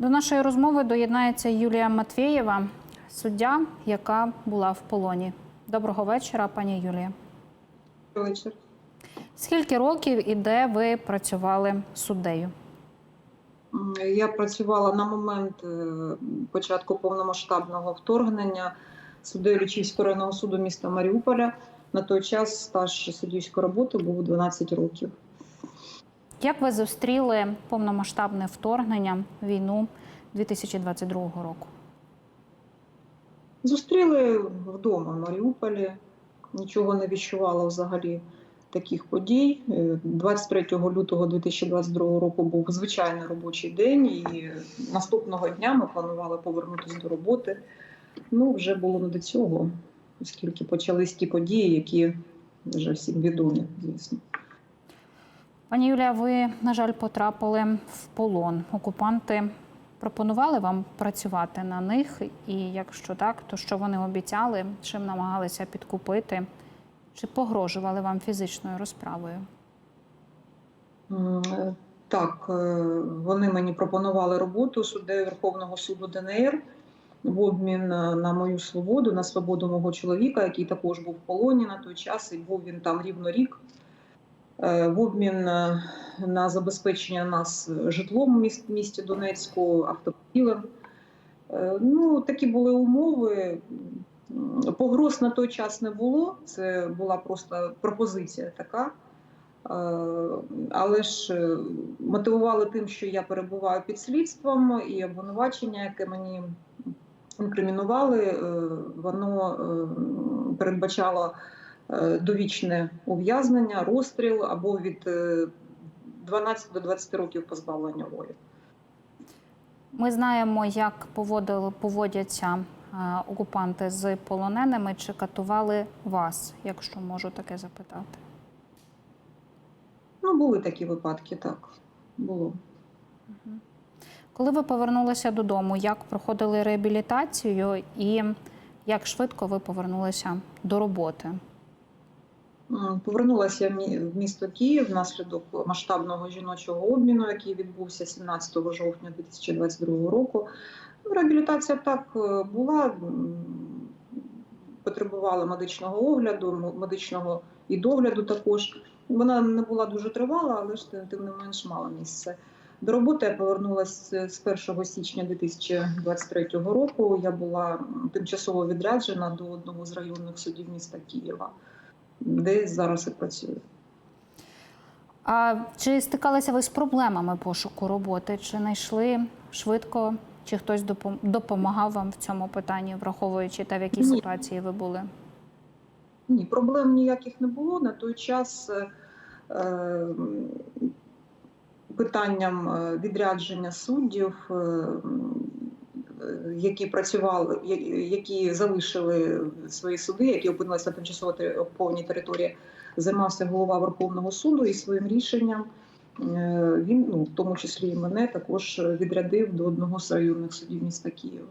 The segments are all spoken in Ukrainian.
До нашої розмови доєднається Юлія Матвєєва, суддя, яка була в полоні. Доброго вечора, пані Юлія. вечір. Скільки років і де ви працювали суддею? Я працювала на момент е, початку повномасштабного вторгнення суддею Лічівського районного суду міста Маріуполя. На той час стаж суддівської роботи був 12 років. Як ви зустріли повномасштабне вторгнення, війну 2022 року? Зустріли вдома в Маріуполі, нічого не відчувала взагалі таких подій. Е, 23 лютого 2022 року був звичайний робочий день, і наступного дня ми планували повернутися до роботи. Ну, вже було не до цього, оскільки почались ті події, які вже всім відомі, звісно. Пані Юлія, ви, на жаль, потрапили в полон. Окупанти пропонували вам працювати на них, і якщо так, то що вони обіцяли, чим намагалися підкупити, чи погрожували вам фізичною розправою? Е, Так, е, вони мені пропонували роботу суддею Верховного суду ДНР в обмін е, на мою свободу, на свободу мого чоловіка, який також був в полоні на той час, і був він там рівно рік. Е, В обмін е, на забезпечення нас житлом в місті Донецьку, автомобілем. Е, Ну, такі були умови. Погроз на той час не було. Це була просто пропозиція така. Е, Але ж е, мотивували тим, що я перебуваю під слідством, і обвинувачення, яке мені інкримінували, е, воно е, передбачало е, довічне ув'язнення, розстріл або від е, 12 до 20 років позбавлення волі. Ми знаємо, як поводили, поводяться е, окупанти з полоненими, чи катували вас, якщо можу таке запитати. Ну, були такі випадки, так. Було. Коли ви повернулися додому, як проходили реабілітацію і як швидко ви повернулися до роботи? Повернулася в місто Київ внаслідок масштабного жіночого обміну, який відбувся 17 жовтня 2022 року. Ну, Реабілітація так е, була, потребувала медичного огляду, медичного і догляду також. Вона не була дуже тривала, але ж тим не менш мала місце. До роботи я повернулася з 1 січня 2023 року. Я була тимчасово відряджена до одного з районних судів міста Києва де зараз і працюю. А чи стикалися ви з проблемами пошуку роботи? Чи знайшли швидко, чи хтось допомагав вам в цьому питанні, враховуючи те, в якій Ні. ситуації ви були? Ні, проблем ніяких не було. На той час е, е, питанням е, відрядження суддів, е, які працювали, які залишили свої суди, які опинилися на тимчасово окупованій території, займався голова Верховного суду і своїм рішенням. е, Він, ну, в тому числі і мене, також відрядив до одного з районних судів міста Києва.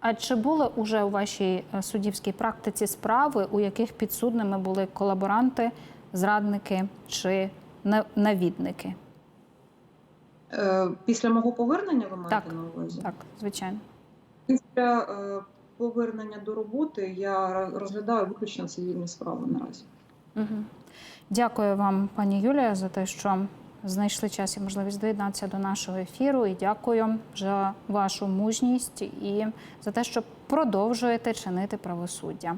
А чи були уже у вашій е, суддівській практиці справи, у яких підсудними були колаборанти, зрадники чи на- навідники? Е, Після мого повернення ви маєте Так. на увазі? Так, звичайно. Після е, повернення до роботи я розглядаю виключно цивільні справи наразі. Угу. Дякую вам, пані Юлія, за те, що знайшли час і можливість доєднатися до нашого ефіру. І дякую за вашу мужність і за те, що продовжуєте чинити правосуддя.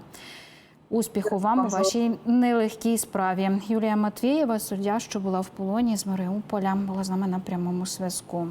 Успіху вам у вашій нелегкій справі. Юлія Матвієва, суддя, що була в полоні з Маріуполя, була з нами на прямому зв'язку.